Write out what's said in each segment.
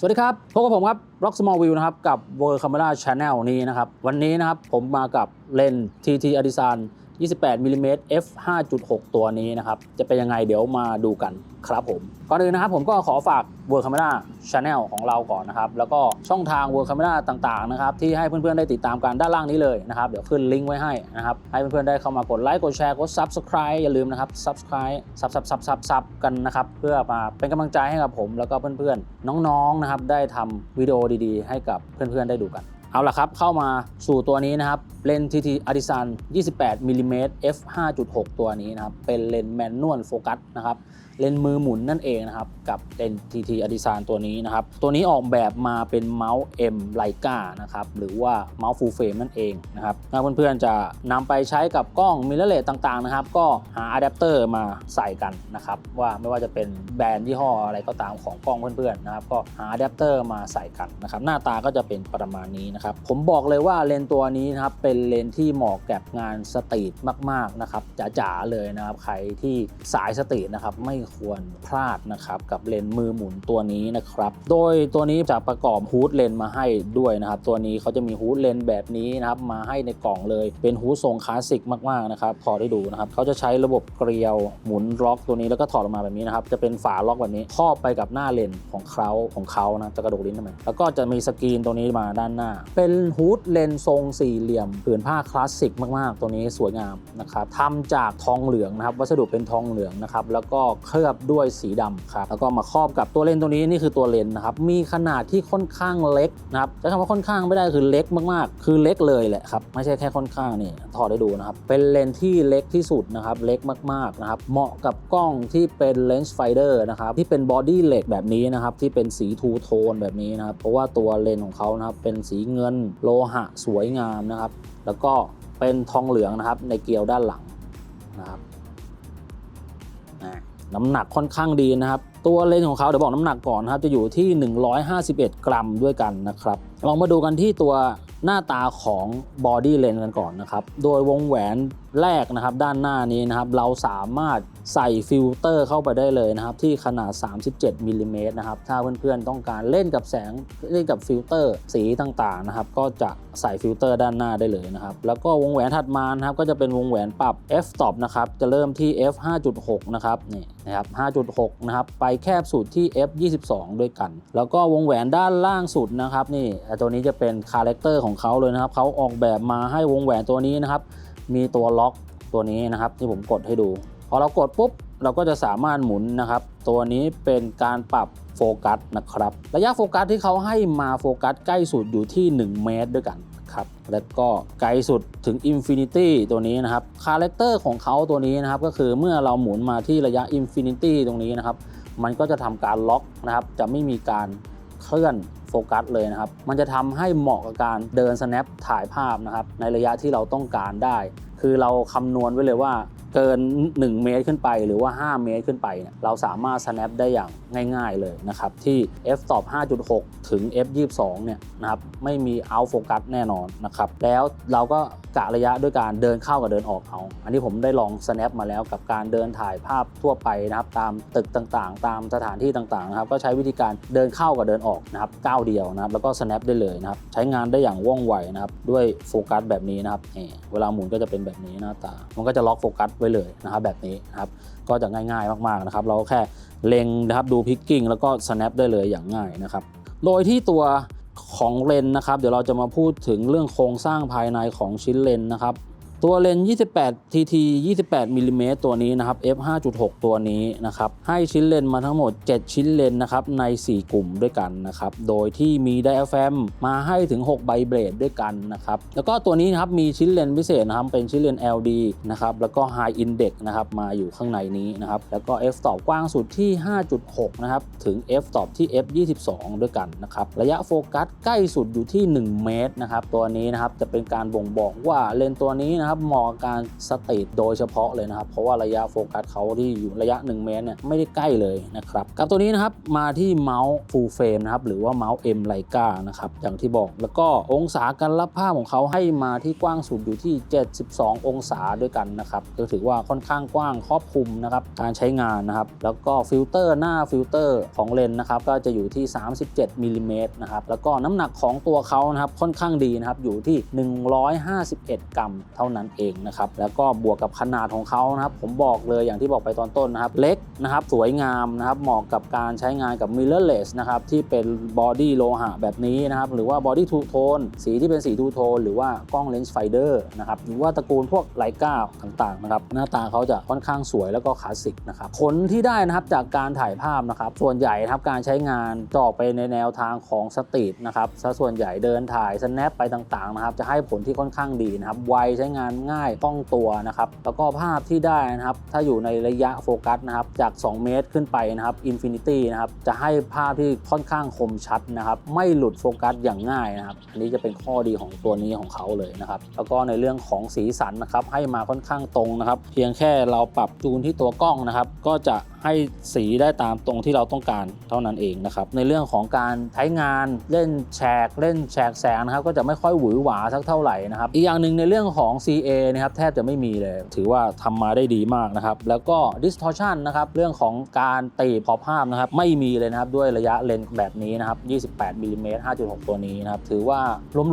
สวัสดีครับ พบกับผมครับ Rock Small View นะครับ กับ World Camera Channel นี้นะครับ วันนี้นะครับผมมากับเลนส์ TT a d i s a n 28 mm f 5.6 ตัวนี้นะครับ จะเป็นยังไงเดี๋ยวมาดูกันครับผม ก่อนอื่นนะครับผมก็ขอฝาก World Camera Channel ของเราก่อนนะครับ แล้วก็ช่องทาง World Camera ต่างๆนะครับ ที่ให้เพื่อนๆได้ติดตามกันด้านล่างนี้เลยนะครับ เดี๋ยวขึ้นลิงก์ไว้ให้นะครับ ให้เพื่อนๆได้เข้ามากดไลค์กดแชร์กด Subscribe อย่าลืมนะครับ Subscribe ซับซับซับซับซับกันนะครับ เพื่อมาเป็นกำลังใจให้กับผม แล้วก็เพื่อนๆน้องๆนะครับได้ทำวิดีโอดีๆ ให้กับเพื่อนๆได้ดูกัน เอาล่ะครับเข้ามาสู่ตัวนี้นะครับเลนส์ TT a d i s a n 28มิลิเมตร f 5.6 ตัวนี้นะครับเป็นเลนส์แมนนวลโฟกัสนะครับ เลนส์มือหมุนนั่นเองนะครับกับเลนส์ TT a d i s a n ตัวนี้นะครับตัวนี้ออกแบบมาเป็นเมาส์ M Leica นะครับหรือว่าเมาส์ full frame นั่นเองนะครับถ้าเพื่อนๆจะนำไปใช้กับกล้องมิเรเลสต่างๆนะครับก็หาอะแดปเตอร์มาใส่กันนะครับว่าไม่ว่าจะเป็นแบรนด์ยี่ห้ออะไรก็ตามของกล้องเพื่อนๆนะครับก็หาอะแดปเตอร์มาใส่กันนะครับหน้าตาก็จะเป็นประมาณนี้นะครับผมบอกเลยว่าเลนส์ตัวนี้นะครับเป็นเลนส์ที่เหมาะกับงานสตรีทมากๆนะครับจ๋าๆเลยนะครับใครที่สายสตรีทนะครับไม่ควรพลาดนะครับกับเลนส์มือหมุนตัวนี้นะครับ โดยตัวนี้จะประกอบฮูดเลนส์มาให้ด้วยนะครับตัวนี้เขาจะมีฮูดเลนส์แบบนี้นะครับมาให้ในกล่องเลยเป็นฮูดทรงคลาสสิกมากๆนะครับถอได้ดูนะครับเขาจะใช้ระบบเกลียวหมุนล็อกตัวนี้แล้วก็ถอดออกมาแบบนี้นะครับจะเป็นฝาล็อกแบบนี้ครอบไปกับหน้าเลนส์ของเขาของเขานะจะกระดกลิ้นทำไมแล้วก็จะมีสกรีนตัวนี้มาด้านหน้า เป็นฮูดเลนส์ทรงสี่เหลี่ยมผืนผ้าคลาสสิกมากๆ ตัวนี้สวยงามนะครับทำจากทองเหลืองนะครับวัสดุเป็นทองเหลืองนะครับแล้วก็เคลือบด้วยสีดำครับแล้วก็มาครอบกับตัวเลนส์ตัวนี้นี่คือตัวเลนส์นะครับมีขนาดที่ค่อนข้างเล็กนะครับจะคำว่าค่อนข้างไม่ได้คือเล็กมากๆ คือเล็กเลยแหละครับไม่ใช่แค่ค่อนข้างนี่ถอดได้ดูนะครับเป็นเลนส์ที่เล็กที่สุดนะครับเล็กมากๆนะครับเหมาะกับกล้องที่เป็นเลนส์ไฟเดอร์นะครับที่เป็นบอดี้เหล็กแบบนี้นะครับที่เป็นสีทูโทนแบบนี้นะครับเพราะว่าตัวเลนส์ของเขานะครับเป็นสีเงินโลหะสวยงามนะครับแล้วก็เป็นทองเหลืองนะครับในเกลียวด้านหลังนะครับ น้ำหนักค่อนข้างดีนะครับ ตัวเลนส์ของเขาเดี๋ยวบอกน้ำหนักก่อนนะครับ จะอยู่ที่ 151 กรัมด้วยกันนะครับ ลองมาดูกันที่ตัวหน้าตาของบอดี้เลนส์กันก่อนนะครับ โดยวงแหวน แรกนะครับด้านหน้านี้นะครับเราสามารถใส่ฟิลเตอร์เข้าไปได้เลยนะครับที่ขนาด 37มิลลิเมตรนะครับถ้าเพื่อนๆต้องการเล่นกับแสงเล่นกับฟิลเตอร์สีต่างๆนะครับก็จะใส่ฟิลเตอร์ด้านหน้าได้เลยนะครับแล้วก็วงแหวนถัดมานะครับก็จะเป็นวงแหวนปรับ f stop นะครับจะเริ่มที่ f 5.6นะครับนี่นะครับ5.6นะครับไปแคบสุดที่ f 22ด้วยกัน แล้วก็วงแหวนด้านล่างสุดนะครับนี่ตัวนี้จะเป็นคาแรคเตอร์ของเขาเลยนะครับเขาออกแบบมาให้วงแหวนตัวนี้นะครับ มีตัวล็อกตัวนี้นะครับที่ผมกดให้ดู พอเรากดปุ๊บเราก็จะสามารถหมุนนะครับ ตัวนี้เป็นการปรับโฟกัสนะครับ ระยะโฟกัสที่เขาให้มาโฟกัสใกล้สุดอยู่ที่ 1 เมตรด้วยกันครับแล้วก็ไกลสุดถึง Infinity ตัวนี้นะครับคาแรคเตอร์ของเขาตัวนี้นะครับ ก็คือเมื่อเราหมุนมาที่ระยะ Infinity ตรงนี้นะครับ มันก็จะทำการล็อกนะครับ จะไม่มีการเคลื่อน โฟกัสเลยนะครับ มันจะทำให้เหมาะกับการเดิน snap ถ่ายภาพนะครับในระยะที่เราต้องการได้ คือเราคำนวณไว้เลยว่า เกิน 1 เมตรขึ้นไปหรือว่า 5 เมตรขึ้นไปเนี่ยเราสามารถ snap ได้อย่างง่ายๆเลยนะครับ ที่ f stop 5.6 ถึง f 22เนี่ยนะครับไม่มี out focus แน่นอนนะครับ แล้วเราก็กะระยะด้วยการเดินเข้ากับเดินออกเอา อันนี้ผมได้ลอง snap มาแล้วกับการเดินถ่ายภาพทั่วไปนะครับตามตึกต่างๆ ตามสถานที่ต่างๆนะครับก็ใช้วิธีการเดินเข้ากับเดินออกนะครับก้าวเดียวนะครับแล้วก็ snap ได้เลยนะครับใช้งานได้อย่างว่องไวนะครับด้วยโฟกัสแบบนี้นะครับเวลาหมุนก็จะเป็นแบบนี้หน้าตา มันก็จะล็อกโฟกัสไว้เลยนะครับแบบนี้นะครับก็จะง่ายๆมากๆนะครับ เราแค่เล็งนะครับดูพิกกิ้งแล้วก็ snap ได้เลยอย่างง่ายนะครับ โดยที่ตัวของเลนส์นะครับ เดี๋ยวเราจะมาพูดถึงเรื่องโครงสร้างภายในของชิ้นเลนส์นะครับ ตัวเลนส์28 TT 28มิลลิเมตรตัวนี้นะครับ f 5.6 ตัวนี้นะครับให้ชิ้นเลนส์มาทั้งหมด 7 ชิ้นเลนส์นะครับใน 4 กลุ่มด้วยกันนะครับโดยที่มีไดอะแฟมมาให้ถึง6ไบเบรดด้วยกันนะครับแล้วก็ตัวนี้นะครับมีชิ้นเลนส์พิเศษนะครับเป็นชิ้นเลนส์ LD นะครับแล้วก็ High Index นะครับมาอยู่ข้างในนี้นะครับแล้วก็ f stop กว้างสุดที่ 5.6 นะครับถึง f stop ที่ f 22 ด้วยกันนะครับระยะโฟกัสใกล้สุดอยู่ที่ 1 เมตรนะครับตัวนี้นะครับจะเป็นการบ่งบอกว่าเลนส์ตัวนี้นะนะครับเหมาะกับการสตรีทโดยเฉพาะเลยนะครับ เพราะว่าระยะโฟกัสเขาที่อยู่ระยะ 1 เมตรเนี่ยไม่ได้ใกล้เลยนะครับกับตัวนี้นะครับมาที่เมาส์ full frame นะครับหรือว่าเมาส์ M Leica นะครับอย่างที่บอกแล้วก็องศาการรับภาพของเขาให้มาที่กว้างสุดอยู่ที่ 72 องศาด้วยกันนะครับก็ถือว่าค่อนข้างกว้างครอบคลุมนะครับการใช้งานนะครับแล้วก็ฟิลเตอร์หน้าฟิลเตอร์ของเลนส์นะครับก็จะอยู่ที่ 37มิลลิเมตรนะครับแล้วก็น้ำหนักของตัวเขานะครับค่อนข้างดีนะครับอยู่ที่ 151 กรัมเท่านั้นเองนะครับแล้วก็บวกกับขนาดของเขานะครับผมบอกเลยอย่างที่บอกไปตอนต้นนะครับเล็กนะครับสวยงามนะครับเหมาะกับการใช้งานกับ mirrorless นะครับที่เป็นบอดี้โลหะแบบนี้นะครับหรือว่าบอดี้ทูโทนสีที่เป็นสีทูโทนหรือว่ากล้องเลนส์ไฟเดอร์นะครับหรือว่าตระกูลพวกไลกาต่างๆนะครับหน้าตาเขาจะค่อนข้างสวยแล้วก็คลาสสิกนะครับผลที่ได้นะครับจากการถ่ายภาพนะครับส่วนใหญ่นะครับการใช้งานจะอกไปในแนวทางของสตรีทนะครับส่วนใหญ่เดินถ่ายสแนปไปต่างๆนะครับจะให้ผลที่ค่อนข้างดีนะครับไวใช้งานง่ายคล่องตัวนะครับแล้วก็ภาพที่ได้นะครับถ้าอยู่ในระยะโฟกัสนะครับจาก 2 เมตรขึ้นไปนะครับอินฟินิตี้นะครับจะให้ภาพที่ค่อนข้างคมชัดนะครับไม่หลุดโฟกัสอย่างง่ายนะครับอันนี้จะเป็นข้อดีของตัวนี้ของเขาเลยนะครับแล้วก็ในเรื่องของสีสันนะครับให้มาค่อนข้างตรงนะครับเพียงแค่เราปรับจูนที่ตัวกล้องนะครับก็จะให้สีได้ตามตรงที่เราต้องการเท่านั้นเองนะครับในเรื่องของการใช้งานเล่นแฉกเล่นแฉกแสงนะครับก็จะไม่ค่อยหวือหวาสักเท่าไหร่นะครับอีกอย่างหนึ่งในเรื่องของสี CA นะครับแทบจะไม่มีเลย ถือว่าทำมาได้ดีมากนะครับ แล้วก็ distortion นะครับเรื่องของการตีขอภาพนะครับไม่มีเลยนะครับด้วยระยะเลนส์แบบนี้นะครับ28มิลลิเมตร5.6 ตัวนี้นะครับถือว่า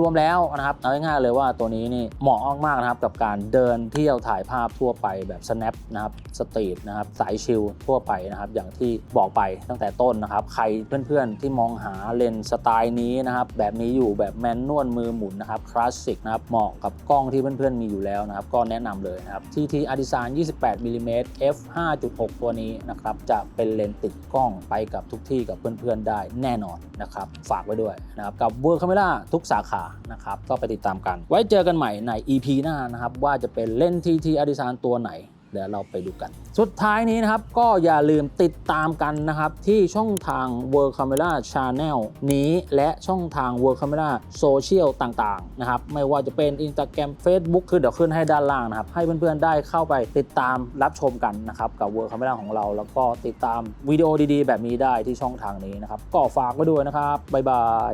รวมๆแล้วนะครับเอาง่ายๆเลยว่าตัวนี้นี่เหมาะมากๆนะครับกับการเดินเที่ยวถ่ายภาพทั่วไปแบบ snap นะครับสตรีทนะครับสายชิลทั่วไปนะครับอย่างที่บอกไปตั้งแต่ต้นนะครับใครเพื่อนๆที่มองหาเลนส์สไตล์นี้นะครับแบบนี้อยู่แบบแมนนวลมือหมุนนะครับคลาสสิกนะครับเหมาะกับกล้องที่เพื่อนๆมีอยู่แล้วนะครับ ก็แนะนำเลยนะครับ TT a d i s a n 28มิลลิเมตร f 5.6 ตัวนี้นะครับ จะเป็นเลนส์ติดกล้องไปกับทุกที่กับเพื่อนๆได้แน่นอนนะครับ ฝากไว้ด้วยนะครับ กับ World Camera ทุกสาขานะครับ ก็ไปติดตามกัน ไว้เจอกันใหม่ใน EP หน้านะครับ ว่าจะเป็นเลนส์ TT a d i s a n ตัวไหน เดี๋ยวเราไปดูกัน สุดท้ายนี้นะครับ ก็อย่าลืมติดตามกันนะครับ ที่ช่องทาง World Camera Channel นี้และช่องทาง World Camera Social ต่างๆนะครับ ไม่ว่าจะเป็น Instagram Facebook คือเดี๋ยวขึ้นให้ด้านล่างนะครับ ให้เพื่อนๆได้เข้าไปติดตามรับชมกันนะครับ กับ World Camera ของเรา แล้วก็ติดตามวิดีโอดีๆ แบบนี้ได้ที่ช่องทางนี้นะครับ ก็ฝากไว้ด้วยนะครับบ๊ายบาย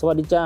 สวัสดีจ้า